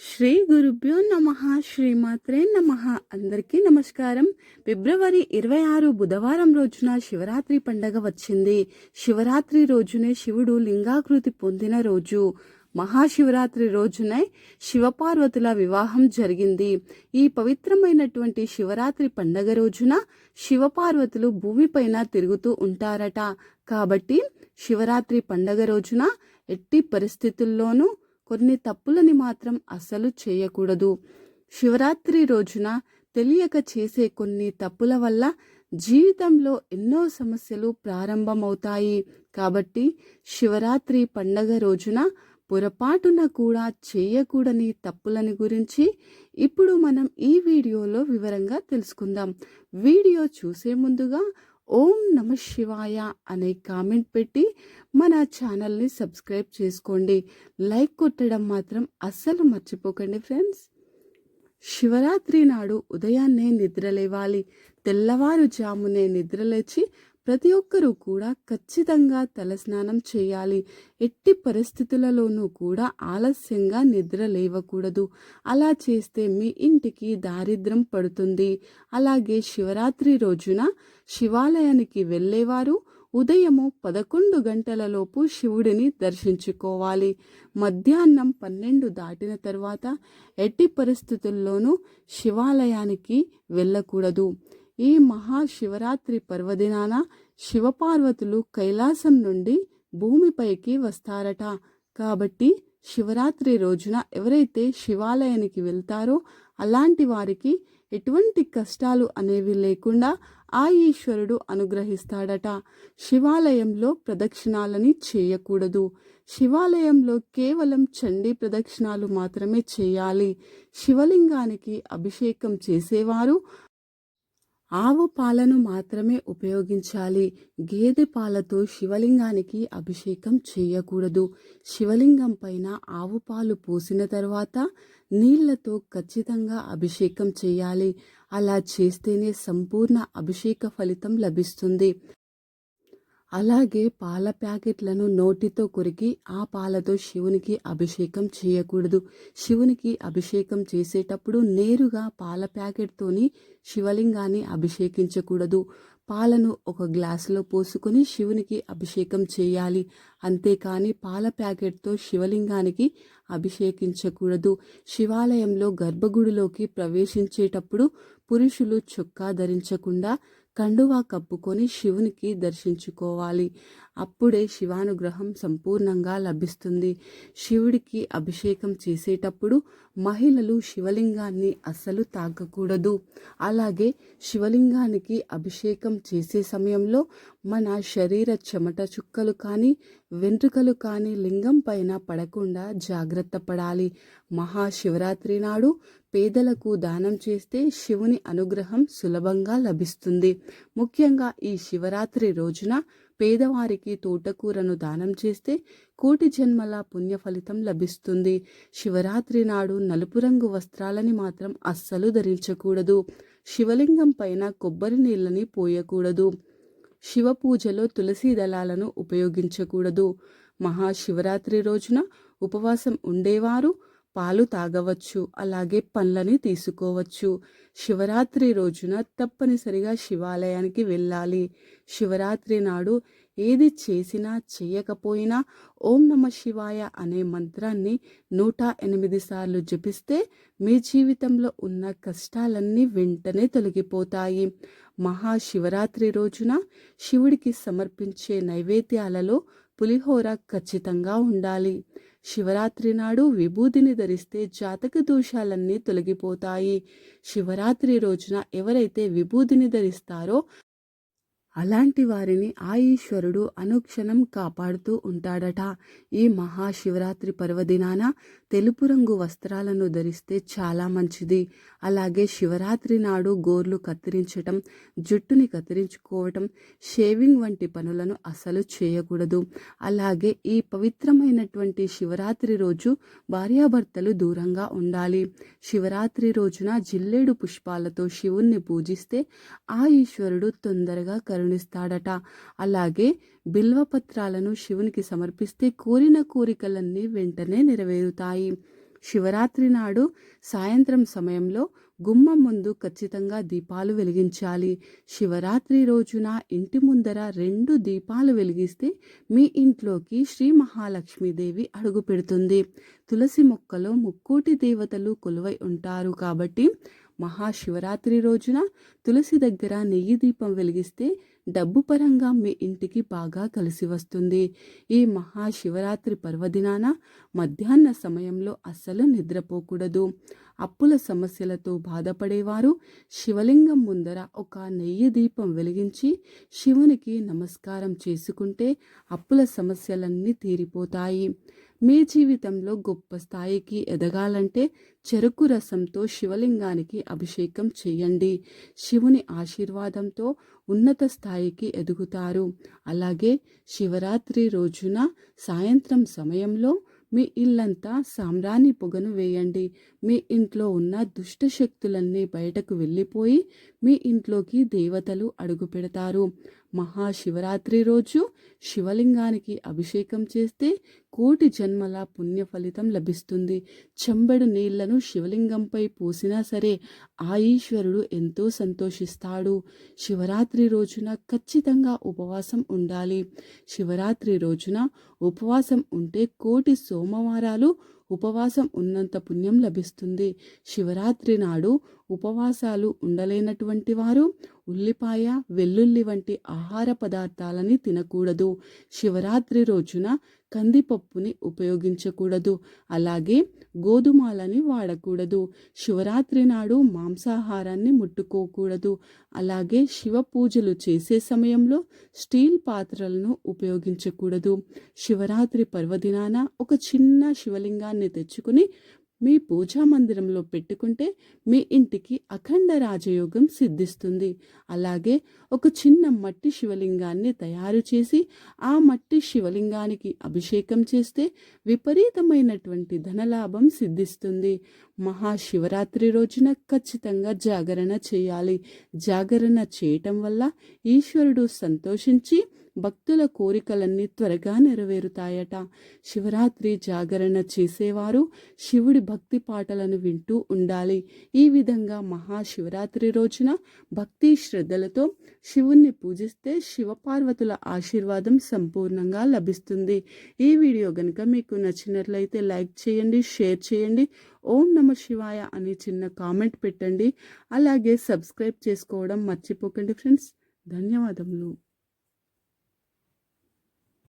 శ్రీ గురుభ్యో నమ శ్రీమాత్రే నమ. అందరికీ నమస్కారం. ఫిబ్రవరి ఇరవై ఆరు బుధవారం రోజున శివరాత్రి పండగ వచ్చింది. శివరాత్రి రోజునే శివుడు లింగాకృతి పొందిన రోజు. మహాశివరాత్రి రోజునే శివపార్వతుల వివాహం జరిగింది. ఈ పవిత్రమైనటువంటి శివరాత్రి పండగ రోజున శివపార్వతులు భూమిపైన తిరుగుతూ ఉంటారట. కాబట్టి శివరాత్రి పండగ రోజున ఎట్టి పరిస్థితుల్లోనూ కొన్ని తప్పులని మాత్రం అస్సలు చేయకూడదు. శివరాత్రి రోజున తెలియక చేసే కొన్ని తప్పుల వల్ల జీవితంలో ఎన్నో సమస్యలు ప్రారంభమవుతాయి. కాబట్టి శివరాత్రి పండగ రోజున పొరపాటున కూడా చేయకూడని తప్పులని గురించి ఇప్పుడు మనం ఈ వీడియోలో వివరంగా తెలుసుకుందాం. వీడియో చూసే ముందుగా ఓం నమ శివాయ అనే కామెంట్ పెట్టి మన ఛానల్ని సబ్స్క్రైబ్ చేసుకోండి. లైక్ కొట్టడం మాత్రం అస్సలు మర్చిపోకండి ఫ్రెండ్స్. శివరాత్రి నాడు ఉదయాన్నే నిద్రలేవాలి. తెల్లవారుజామునే నిద్రలేచి ప్రతి ఒక్కరూ కూడా ఖచ్చితంగా తలస్నానం చేయాలి. ఎట్టి పరిస్థితులలోనూ కూడా ఆలస్యంగా నిద్ర లేవకూడదు. అలా చేస్తే మీ ఇంటికి దారిద్రం పడుతుంది. అలాగే శివరాత్రి రోజున శివాలయానికి వెళ్ళేవారు ఉదయము పదకొండు గంటలలోపు శివుడిని దర్శించుకోవాలి. మధ్యాహ్నం పన్నెండు దాటిన తర్వాత ఎట్టి పరిస్థితుల్లోనూ శివాలయానికి వెళ్ళకూడదు. ఈ మహాశివరాత్రి పర్వదినాన శివపార్వతులు కైలాసం నుండి భూమిపైకి వస్తారట. కాబట్టి శివరాత్రి రోజున ఎవరైతే శివాలయానికి వెళ్తారో అలాంటి వారికి ఎటువంటి కష్టాలు అనేవి లేకుండా ఆ ఈశ్వరుడు అనుగ్రహిస్తాడట. శివాలయంలో ప్రదక్షిణాలని చేయకూడదు. శివాలయంలో కేవలం చండీ ప్రదక్షిణాలు మాత్రమే చేయాలి. శివలింగానికి అభిషేకం చేసేవారు ఆవు పాలను మాత్రమే ఉపయోగించాలి. గేదె పాలతో శివలింగానికి అభిషేకం చేయకూడదు. శివలింగం పైన ఆవు పాలు పోసిన తర్వాత నీళ్ళతో ఖచ్చితంగా అభిషేకం చేయాలి. అలా చేస్తేనే సంపూర్ణ అభిషేక ఫలితం లభిస్తుంది. అలాగే పాల ప్యాకెట్లను నోటితో కొరికి ఆ పాలతో శివునికి అభిషేకం చేయకూడదు. శివునికి అభిషేకం చేసేటప్పుడు నేరుగా పాల ప్యాకెట్తోని శివలింగాన్ని అభిషేకించకూడదు. పాలను ఒక గ్లాసులో పోసుకొని శివునికి అభిషేకం చేయాలి. అంతేకాని పాల ప్యాకెట్తో శివలింగానికి అభిషేకించకూడదు. శివాలయంలో గర్భగుడిలోకి ప్రవేశించేటప్పుడు పురుషులు చొక్కా ధరించకుండా కండువా కప్పుకొని శివునికి దర్శించుకోవాలి. అప్పుడే శివానుగ్రహం సంపూర్ణంగా లభిస్తుంది. శివుడికి అభిషేకం చేసేటప్పుడు మహిళలు శివలింగాన్ని అస్సలు తాకకూడదు. అలాగే శివలింగానికి అభిషేకం చేసే సమయంలో మన శరీర చెమట చుక్కలు కానీ వెంట్రుకలు కానీ లింగం పైన పడకుండా జాగ్రత్త పడాలి. మహాశివరాత్రి నాడు పేదలకు దానం చేస్తే శివుని అనుగ్రహం సులభంగా లభిస్తుంది. ముఖ్యంగా ఈ శివరాత్రి రోజున పేదవారికి తోటకూరను దానం చేస్తే కోటి జన్మల పుణ్య ఫలితం లభిస్తుంది. శివరాత్రి నాడు నలుపు రంగు వస్త్రాలని మాత్రం అస్సలు ధరించకూడదు. శివలింగం పైన కొబ్బరి నీళ్ళని పోయకూడదు. శివ పూజలో తులసి దళాలను ఉపయోగించకూడదు. మహాశివరాత్రి రోజున ఉపవాసం ఉండేవారు పాలు తాగవచ్చు అలాగే పండ్లని తీసుకోవచ్చు. శివరాత్రి రోజున తప్పనిసరిగా శివాలయానికి వెళ్ళాలి. శివరాత్రి నాడు ఏది చేసినా చేయకపోయినా ఓం నమ శివాయ అనే మంత్రాన్ని నూట ఎనిమిది సార్లు జపిస్తే మీ జీవితంలో ఉన్న కష్టాలన్నీ వెంటనే తొలగిపోతాయి. మహాశివరాత్రి రోజున శివుడికి సమర్పించే నైవేద్యాలలో పులిహోర ఖచ్చితంగా ఉండాలి. శివరాత్రి నాడు విభూతిని ధరిస్తే జాతక దోషాలన్నీ తొలగిపోతాయి. శివరాత్రి రోజున ఎవరైతే విభూతిని ధరిస్తారో అలాంటి వారిని ఆ ఈశ్వరుడు అనుక్షణం కాపాడుతూ ఉంటాడట. ఈ మహాశివరాత్రి పర్వదినాన తెలుపు రంగు వస్త్రాలను ధరిస్తే చాలా మంచిది. అలాగే శివరాత్రి నాడు గోర్లు కత్తిరించటం జుట్టుని కత్తిరించుకోవటం షేవింగ్ వంటి పనులను అసలు చేయకూడదు. అలాగే ఈ పవిత్రమైనటువంటి శివరాత్రి రోజు భార్యాభర్తలు దూరంగా ఉండాలి. శివరాత్రి రోజున జిల్లేడు పుష్పాలతో శివుణ్ణి పూజిస్తే ఆ ఈశ్వరుడు తొందరగా కరు కరుణిస్తాడట అలాగే బిల్వపత్రాలను శివునికి సమర్పిస్తే కోరిన కోరికలన్నీ వెంటనే నెరవేరుతాయి. శివరాత్రి నాడు సాయంత్రం సమయంలో గుమ్మం ముందు ఖచ్చితంగా దీపాలు వెలిగించాలి. శివరాత్రి రోజున ఇంటి ముందర రెండు దీపాలు వెలిగిస్తే మీ ఇంట్లోకి శ్రీ మహాలక్ష్మీదేవి అడుగు పెడుతుంది. తులసి మొక్కలో ముక్కోటి దేవతలు కొలువై ఉంటారు కాబట్టి మహాశివరాత్రి రోజున తులసి దగ్గర నెయ్యి దీపం వెలిగిస్తే డబ్బు పరంగా మీ ఇంటికి బాగా కలిసి వస్తుంది. ఈ మహాశివరాత్రి పర్వదినాన మధ్యాహ్న సమయంలో అస్సలు నిద్రపోకూడదు. అప్పుల సమస్యలతో బాధపడేవారు. శివలింగం ముందర ఒక నెయ్యి దీపం వెలిగించి శివునికి నమస్కారం చేసుకుంటే అప్పుల సమస్యలన్నీ తీరిపోతాయి. మీ జీవితంలో గొప్ప స్థాయికి ఎదగాలంటే చెరుకు రసంతో శివలింగానికి అభిషేకం చేయండి. శివుని ఆశీర్వాదంతో ఉన్నత స్థాయికి ఎదుగుతారు. అలాగే శివరాత్రి రోజున సాయంత్రం సమయంలో మీ ఇల్లంతా సామ్రాణి పొగను వేయండి. మీ ఇంట్లో ఉన్న దుష్ట శక్తులన్నీ బయటకు వెళ్ళిపోయి మీ ఇంట్లోకి దేవతలు అడుగు పెడతారు. మహాశివరాత్రి రోజు శివలింగానికి అభిషేకం చేస్తే కోటి జన్మల పుణ్య ఫలితం లభిస్తుంది. చెంబడు నీళ్ళను శివలింగంపై పోసినా సరే ఆ ఈశ్వరుడు ఎంతో సంతోషిస్తాడు. శివరాత్రి రోజున ఖచ్చితంగా ఉపవాసం ఉండాలి. శివరాత్రి రోజున ఉపవాసం ఉంటే కోటి సోమవారాలు ఉపవాసం ఉన్నంత పుణ్యం లభిస్తుంది. శివరాత్రి నాడు ఉపవాసాలు ఉండలేనటువంటి వారు ఉల్లిపాయ వెల్లుల్లి వంటి ఆహార పదార్థాలని తినకూడదు. శివరాత్రి రోజున కందిపప్పుని ఉపయోగించకూడదు. అలాగే గోధుమలని వాడకూడదు. శివరాత్రి నాడు మాంసాహారాన్ని ముట్టుకోకూడదు. అలాగే శివ పూజలు చేసే సమయంలో స్టీల్ పాత్రలను ఉపయోగించకూడదు. శివరాత్రి పర్వదినాన ఒక చిన్న శివలింగాన్ని తెచ్చుకుని మీ పూజా మందిరంలో పెట్టుకుంటే మీ ఇంటికి అఖండ రాజయోగం సిద్ధిస్తుంది. అలాగే ఒక చిన్న మట్టి శివలింగాన్ని తయారు చేసి ఆ మట్టి శివలింగానికి అభిషేకం చేస్తే విపరీతమైనటువంటి ధనలాభం సిద్ధిస్తుంది. మహాశివరాత్రి రోజున ఖచ్చితంగా జాగరణ చేయాలి. జాగరణ చేయటం వల్ల ఈశ్వరుడు సంతోషించి భక్తుల కోరికలన్నీ త్వరగా నెరవేరుతాయట. శివరాత్రి జాగరణ చేసేవారు శివుడి భక్తి పాటలను వింటూ ఉండాలి. ఈ విధంగా మహాశివరాత్రి రోజున భక్తి శ్రద్ధలతో శివుణ్ణి పూజిస్తే శివపార్వతుల ఆశీర్వాదం సంపూర్ణంగా లభిస్తుంది. ఈ వీడియో కనుక మీకు నచ్చినట్లయితే లైక్ చేయండి షేర్ చేయండి ఓం నమ శివాయ అని చిన్న కామెంట్ పెట్టండి. అలాగే సబ్స్క్రైబ్ చేసుకోవడం మర్చిపోకండి ఫ్రెండ్స్. ధన్యవాదములు.